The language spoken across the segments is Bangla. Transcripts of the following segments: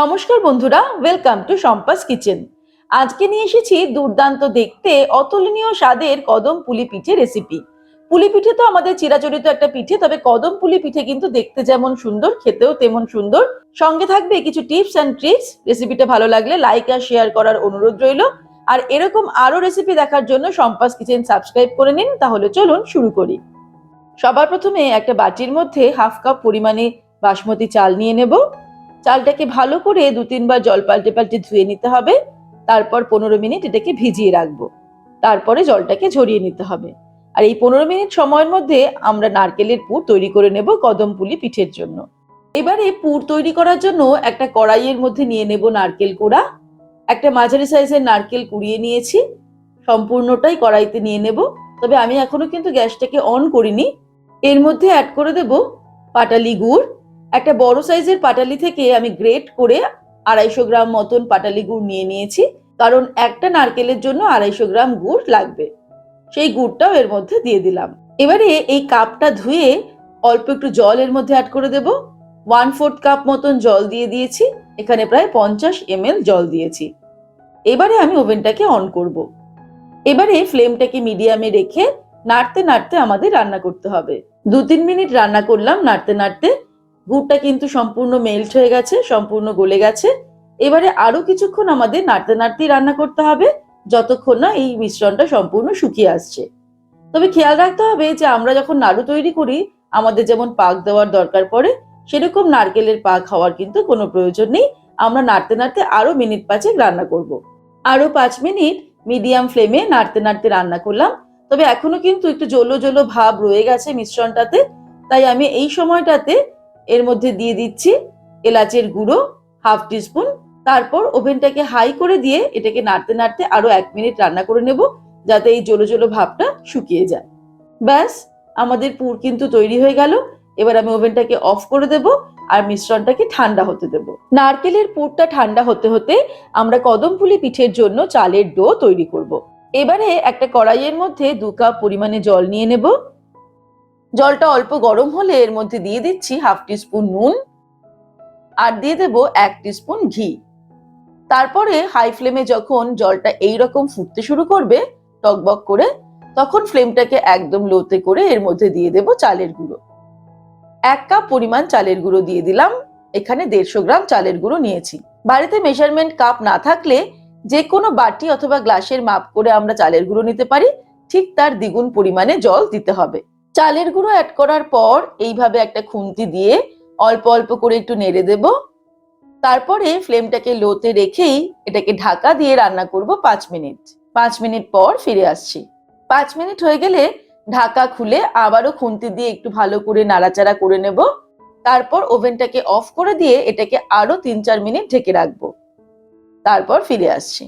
নমস্কার বন্ধুরা ওয়েলকাম টু সম্পাস কিচেন আজকে নিয়ে এসেছি দুর্দান্ত দেখতে অতুলনীয় স্বাদের কদম পুলি পিঠে রেসিপি পুলি পিঠে তো আমাদের চিরাচরিত একটা পিঠে, তবে কদম পুলি পিঠে কিন্তু দেখতে যেমন সুন্দর, খেতেও তেমন সুন্দর। সঙ্গে থাকবে কিছু টিপস অ্যান্ড ট্রিক্স রেসিপিটা ভালো লাগলে লাইক আর শেয়ার করার অনুরোধ রইল। আর এরকম আরও রেসিপি দেখার জন্য সম্পাস কিচেন সাবস্ক্রাইব করে নিন, তাহলে চলুন শুরু করি। সবার প্রথমে একটা বাটির মধ্যে হাফ কাপ পরিমাণে বাসমতি চাল নিয়ে নেব। চালটাকে ভালো করে দু তিনবার জল পাল্টে পাল্টে ধুয়ে নিতে হবে। তারপর পনেরো মিনিট এটাকে ভিজিয়ে রাখব। তারপরে জলটাকে ঝরিয়ে নিতে হবে। আর এই পনেরো মিনিট সময়ের মধ্যে আমরা নারকেলের পুর তৈরি করে নেব কদম পুলি পিঠের জন্য। এবারে পুর তৈরি করার জন্য একটা কড়াইয়ের মধ্যে নিয়ে নেব নারকেল কোড়া। একটা মাঝারি সাইজের নারকেল কুড়িয়ে নিয়েছি। সম্পূর্ণটাই কড়াইতে নিয়ে নেব। তবে আমি এখনও কিন্তু গ্যাসটাকে অন করিনি। এর মধ্যে অ্যাড করে দেব পাটালি গুড়। একটা বড় সাইজের পাটালি থেকে আমি গ্রেট করে আড়াইশো গ্রাম মতন পাটালি গুড় নিয়ে নিয়েছি। কারণ একটা নারকেলের জন্য আড়াইশো গ্রাম গুড় লাগবে। সেই গুড়টাও এর মধ্যে দিয়ে দিলাম। এবারে এই কাপটা ধুয়ে অল্প একটু জল এর মধ্যে অ্যাড করে দেব। ওয়ান ফোর্থ কাপ মতন জল দিয়ে দিয়েছি। এখানে প্রায় পঞ্চাশ এম জল দিয়েছি। এবারে আমি ওভেনটাকে অন করব। এবারে ফ্লেমটাকে মিডিয়ামে রেখে নাড়তে নাড়তে আমাদের রান্না করতে হবে। দু তিন মিনিট রান্না করলাম, নাড়তে নাড়তে গুড়টা কিন্তু সম্পূর্ণ মেল্ট হয়ে গেছে, সম্পূর্ণ গলে গেছে। এবারে আরও কিছুক্ষণ আমাদের নাড়তে নাড়তেই রান্না করতে হবে, যতক্ষণ না এই মিশ্রণটা সম্পূর্ণ শুকিয়ে আসছে। তবে খেয়াল রাখতে হবে যে আমরা যখন নাড়ু তৈরি করি, আমাদের যেমন পাক দেওয়ার দরকার পড়ে, সেরকম নারকেলের পাক হওয়ার কিন্তু কোনো প্রয়োজন নেই। আমরা নাড়তে নাড়তে আরও মিনিট পাঁচেক রান্না করব। আরও পাঁচ মিনিট মিডিয়াম ফ্লেমে নাড়তে নাড়তে রান্না করলাম। তবে এখনও কিন্তু একটু জলো জলো ভাব রয়ে গেছে মিশ্রণটাতে। তাই আমি এই সময়টাতে এর মধ্যে দিয়ে দিচ্ছি এলাচের গুঁড়ো, হাফ টিস্পুন। তারপর ওভেনটাকে হাই করে দিয়ে এটাকে নাড়তে নাড়তে আরও এক মিনিট রান্না করে নেব যাতে এই জলো জলো ভাবটা শুকিয়ে যায়। ব্যাস, আমাদের পুর কিন্তু তৈরি হয়ে গেল। এবার আমি ওভেনটাকে অফ করে দেব আর মিশ্রণটাকে ঠান্ডা হতে দেব। নারকেলের পুরটা ঠান্ডা হতে হতে আমরা কদম ফুলি পিঠের জন্য চালের ডো তৈরি করব। এবারে একটা কড়াইয়ের মধ্যে দু কাপ পরিমাণে জল নিয়ে নেব। জলটা অল্প গরম হলে এর মধ্যে দিয়ে দিচ্ছি হাফ টিস্পুন নুন আর দিয়ে দেব এক টিস্পুন ঘি। তারপরে হাই ফ্লেমে যখন জলটা এই রকম ফুটতে শুরু করবে টকবক করে, তখন ফ্লেমটাকে একদম লোতে করে এর মধ্যে দিয়ে দেব চালের গুঁড়ো। এক কাপ পরিমাণ চালের গুঁড়ো দিয়ে দিলাম, এখানে দেড়শো গ্রাম চালের গুঁড়ো নিয়েছি। বাড়িতে মেজারমেন্ট কাপ না থাকলে যে কোনো বাটি অথবা গ্লাসের মাপ করে আমরা চালের গুঁড়ো নিতে পারি, ঠিক তার দ্বিগুণ পরিমাণে জল দিতে হবে। চালের গুঁড়ো অ্যাড করার পর এইভাবে একটা খুন্তি দিয়ে অল্প অল্প করে একটু নেড়ে দেব। তারপরে ফ্লেমটাকে লোতে রেখেই এটাকে ঢাকা দিয়ে রান্না করব পাঁচ মিনিট। পাঁচ মিনিট পর ফিরে আসছি। পাঁচ মিনিট হয়ে গেলে ঢাকা খুলে আবারও খুন্তি দিয়ে একটু ভালো করে নাড়াচাড়া করে নেব। তারপর ওভেনটাকে অফ করে দিয়ে এটাকে আরও তিন চার মিনিট ঢেকে রাখব। তারপর ফিরে আসছি।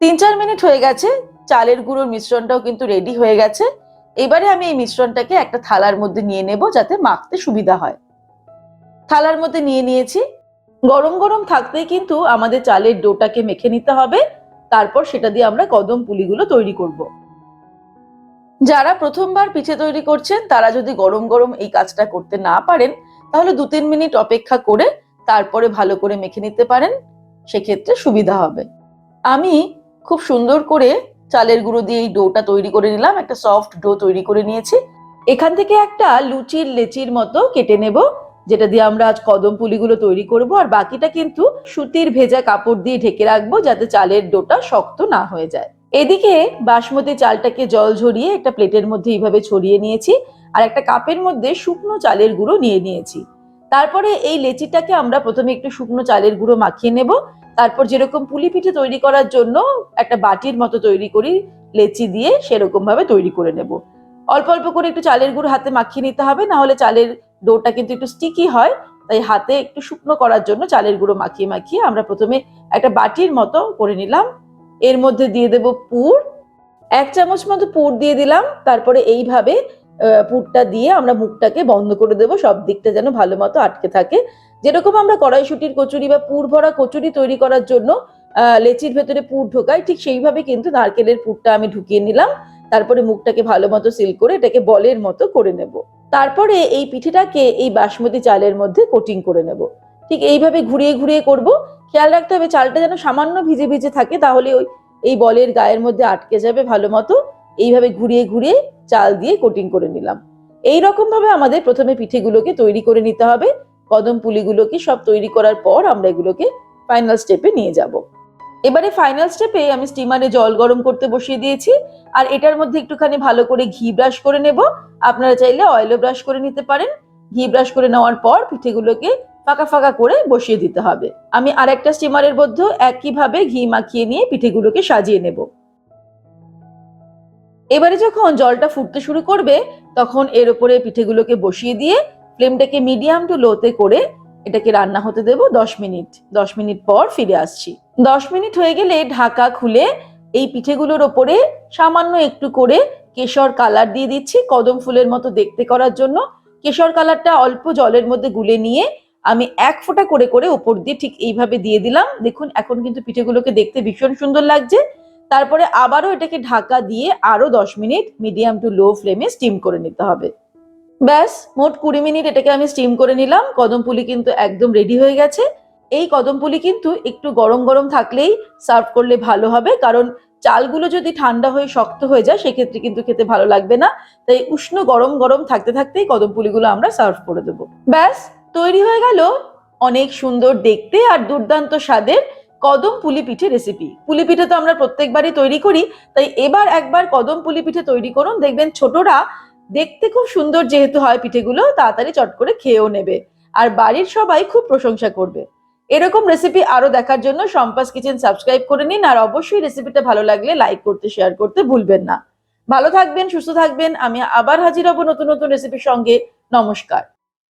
তিন চার মিনিট হয়ে গেছে, চালের গুঁড়োর মিশ্রণটাও কিন্তু রেডি হয়ে গেছে। এবারে আমি এই মিশ্রণটাকে একটা থালার মধ্যে নিয়ে নেব যাতে মাখতে সুবিধা হয়। থালার মধ্যে নিয়ে নিয়েছি। গরম গরম থাকতেই কিন্তু আমাদের চালের ডোটাকে মেখে নিতে হবে। তারপর সেটা দিয়ে আমরা কদম পুলিগুলো তৈরি করব। যারা প্রথমবার পিঠে তৈরি করছেন, তারা যদি গরম গরম এই কাজটা করতে না পারেন, তাহলে দু তিন মিনিট অপেক্ষা করে তারপরে ভালো করে মেখে নিতে পারেন। সেক্ষেত্রে সুবিধা হবে। আমি খুব সুন্দর করে চালের গুঁড়ো দিয়ে এই ডোটা তৈরি করে নিলাম, একটা সফট ডো তৈরি করে নিয়েছি। এখান থেকে একটা লুচির লেচির মতো কেটে নেব, যেটা দিয়ে আমরা আজ কদম পুলিগুলো তৈরি করব, আর বাকিটা কিন্তু সুতির ভেজা কাপড় দিয়ে ঢেকে রাখব, যাতে চালের ডোটা শক্ত না হয়ে যায়। এদিকে বাসমতি চালটাকে জল ঝরিয়ে একটা প্লেটের মধ্যে এইভাবে ছড়িয়ে নিয়েছি, আর একটা কাপের মধ্যে শুকনো চালের গুঁড়ো নিয়ে নিয়েছি। তারপরে এই লেচিটাকে আমরা প্রথমে একটু শুকনো চালের গুঁড়ো মাখিয়ে নেব তারপর যেরকম পুলি পিঠে তৈরি করার জন্য একটা বাটির মতো তৈরি করি, লেচি দিয়ে সেরকম ভাবে তৈরি করে নেব। অল্প অল্প করে একটু চালের গুঁড়ো হাতে মাখিয়ে নিতে হবে, না হলে চালের ডোটা কিন্তু একটু স্টিকি হয়, তাই হাতে একটু শুকনো করার জন্য চালের গুঁড়ো মাখিয়ে মাখিয়ে আমরা প্রথমে একটা বাটির মতো করে নিলাম। এর মধ্যে দিয়ে দেব পুর। এক চামচ মতো পুর দিয়ে দিলাম, তারপরে এইভাবে পুরটা দিয়ে আমরা মুখটাকে বন্ধ করে দেব, সব দিকটা যেন ভালো মতো আটকে থাকে। যেরকম আমরা কড়াইশুটির কচুরি বা পুর ভরা কচুরি তৈরি করার জন্য লেচির ভেতরে পুর ঢোকাই, ঠিক সেইভাবে কিন্তু নারকেলের পুরটা আমি ঢুকিয়ে নিলাম। তারপরে মুখটাকে ভালো মতো সিল করে এটাকে বলের মতো করে নেব। তারপরে এই পিঠেটাকে এই বাসমতি চালের মধ্যে কোটিং করে নেব। ঠিক এইভাবে ঘুরিয়ে ঘুরিয়ে করব। খেয়াল রাখতে হবে চালটা যেন সামান্য ভিজে ভিজে থাকে, তাহলে ওই, এই বলের গায়ের মধ্যে আটকে যাবে ভালো মতো। এইভাবে ঘুরিয়ে ঘুরিয়ে চাল দিয়ে কোটিং করে নিলাম। এই রকম ভাবে আমাদের প্রথমে পিঠেগুলোকে তৈরি করে নিতে হবে। কদম পুলিগুলোকে সব তৈরি করার পর আমরা এগুলোকে ফাইনাল স্টেপে নিয়ে যাব। এবারে ফাইনাল স্টেপে আমি স্টিমারে জল গরম করতে বসিয়ে দিয়েছি। আর এটার মধ্যে একটুখানি ভালো করে ঘি ব্রাশ করে নেব। আপনারা চাইলে অয়েলও ব্রাশ করে নিতে পারেন। ঘি ব্রাশ করে নেওয়ার পর পিঠেগুলোকে ফাঁকা ফাঁকা করে বসিয়ে দিতে হবে। আমি আর একটা স্টিমারের মধ্যে একইভাবে ঘি মাখিয়ে নিয়ে পিঠেগুলোকে সাজিয়ে নেব। এবারে যখন জলটা ফুটতে শুরু করবে, তখন এর উপরে পিঠেগুলোকে বসিয়ে দিয়ে ফ্লেমটাকে মিডিয়াম টু লোতে করে এটাকে রান্না হতে দেব দশ মিনিট। দশ মিনিট পর ফিরে আসছি। দশ মিনিট হয়ে গেলে ঢাকা খুলে এই পিঠেগুলোর ওপরে সামান্য একটু করে কেশর কালার দিয়ে দিচ্ছি, কদম ফুলের মতো দেখতে করার জন্য। কেশর কালারটা অল্প জলের মধ্যে গুলে নিয়ে আমি এক ফোঁটা করে করে উপর দিয়ে ঠিক এইভাবে দিয়ে দিলাম। দেখুন, এখন কিন্তু পিঠেগুলোকে দেখতে ভীষণ সুন্দর লাগছে। তারপরে আবারও এটাকে ঢাকা দিয়ে আরও দশ মিনিট মিডিয়াম টু লো ফ্লেমে স্টিম করে নিতে হবে। ব্যাস, মোট কুড়ি মিনিট এটাকে আমি স্টিম করে নিলাম। কদম পুলি কিন্তু একদম রেডি হয়ে গেছে। এই কদম পুলি কিন্তু একটু গরম গরম থাকলেই সার্ভ করলে ভালো হবে। কারণ চালগুলো যদি ঠান্ডা হয়ে শক্ত হয়ে যায়, সেক্ষেত্রে কিন্তু খেতে ভালো লাগবে না। তাই উষ্ণ গরম গরম থাকতে থাকতেই কদম পুলিগুলো আমরা সার্ভ করে দেবো। ব্যাস, তৈরি হয়ে গেল অনেক সুন্দর দেখতে আর দুর্দান্ত স্বাদের কদম পুলি পিঠে রেসিপি পুলি পিঠে তো আমরা প্রত্যেকবারই তৈরি করি, তাই এবার একবার কদম পুলি পিঠে তৈরি করুন। দেখবেন ছোটরা দেখতে খুব সুন্দর যেহেতু হয় পিঠেগুলো, তাড়াতাড়ি চট করে খেয়েও নেবে। আর বাড়ির সবাই খুব প্রশংসা করবে। এরকম রেসিপি আরও দেখার জন্য সম্পাস কিচেন সাবস্ক্রাইব করে নিন, আর অবশ্যই রেসিপিটা ভালো লাগলে লাইক করতে শেয়ার করতে ভুলবেন না। ভালো থাকবেন, সুস্থ থাকবেন, আমি আবার হাজির হব নতুন নতুন রেসিপির সঙ্গে। নমস্কার।